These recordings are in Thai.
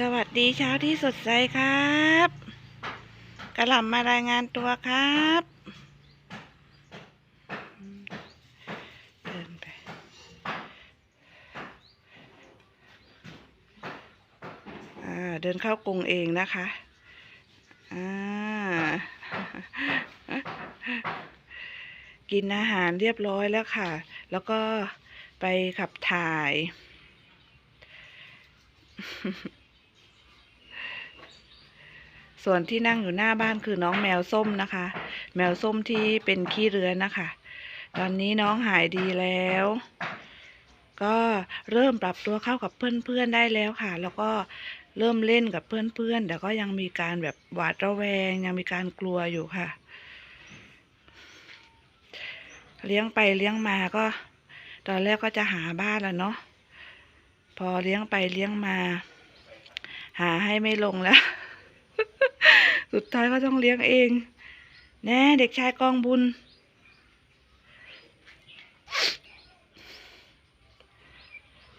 สวัสดีเช้าที่สดใสครับกระหล่ำมารายงานตัวครับเดินไปเดินเข้ากรงเองนะคะกินอาหารเรียบร้อยแล้วค่ะ แล้วก็ไปขับถ่าย ส่วนที่นั่งอยู่หน้าบ้านคือน้องแมวส้มนะคะ แมวส้มที่เป็นขี้เรือนนะคะ ตอนนี้น้องหายดีแล้ว ก็เริ่มปรับตัวเข้ากับเพื่อนๆได้แล้วค่ะ แล้วก็เริ่มเล่นกับเพื่อนๆ แต่ก็ยังมีการแบบหวาดระแวง ยังมีการกลัวอยู่ค่ะ เลี้ยงไปเลี้ยงมาก็ ตอนแรกก็จะหาบ้านแล้วเนาะ พอเลี้ยงไปเลี้ยงมา หาให้ไม่ลงแล้ว สุดท้ายก็ต้องเลี้ยงเอง แน่เด็กชายกองบุญ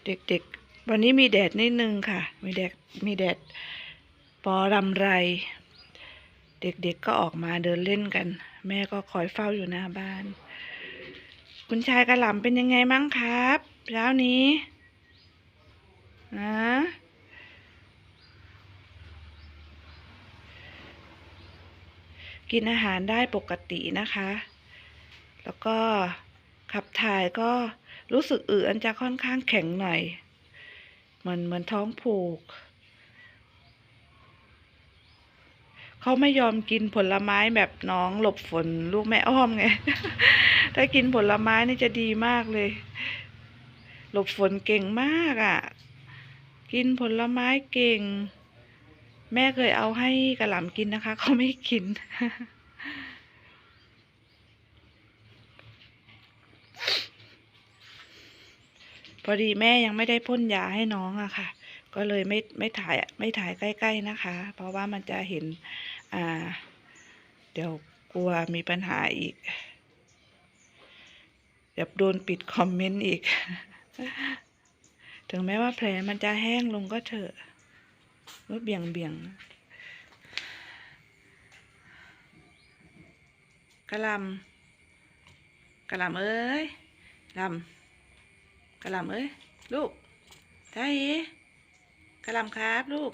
เด็กๆ วันนี้มีแดดนิดนึงค่ะ มีแดด มีแดดปอรำไร เด็กๆก็ออกมาเดินเล่นกัน แม่ก็คอยเฝ้าอยู่หน้าบ้าน คุณชายกระหล่ำเป็นยังไงมั้งครับ เช้านี้นะ กินอาหารได้ปกตินะคะ แล้วก็ขับถ่ายก็รู้สึกอืดอันจะค่อนข้างแข็งหน่อย เหมือนเหมือนท้องผูก เขาไม่ยอมกินผลไม้แบบน้องหลบฝนลูกแม่อ้อมไง ถ้ากินผลไม้นี่จะดีมากเลย หลบฝนเก่งมากอะ่ะ กินผลไม้เก่ง แม่เคยเอาให้กระหล่ำกินนะคะ เขาไม่กิน พอดีแม่ยังไม่ได้พ่นยาให้น้องอะค่ะ ก็เลยไม่ไม่ถ่ายไม่ถ่ายใกล้ ๆนะคะ เพราะว่ามันจะเห็น อ่า เดี๋ยวกลัวมีปัญหาอีก เดี๋ยวโดนปิดคอมเมนต์อีก ถึงแม้ว่าแผลมันจะแห้งลงก็เถอะ รถเบี่ยงเบี่ยงกระลำกระลำเอ้ยลำกระลำเอ้ยลูกไทยกระลำครับลูก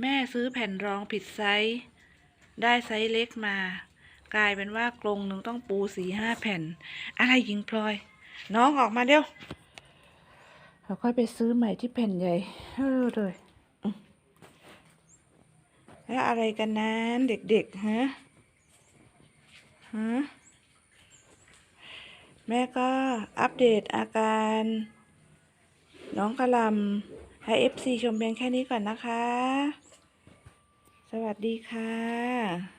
แม่ซื้อแผ่นรองผิดไซส์ได้ไซส์เล็กมา กลายเป็นว่ากรงหนึ่งต้องปูสี่ห้าแผ่น อะไรยิงพลอย น้องออกมาเดี๋ยวเราค่อยไปซื้อใหม่ที่แผ่นใหญ่เออเลยอืมแล้วอะไรกันนั้นเด็กๆฮะฮะแม่ก็อัปเดตอาการ น้องกระหลำให้เอฟซีชมเพียงแค่นี้ก่อนนะคะ สวัสดีค่ะ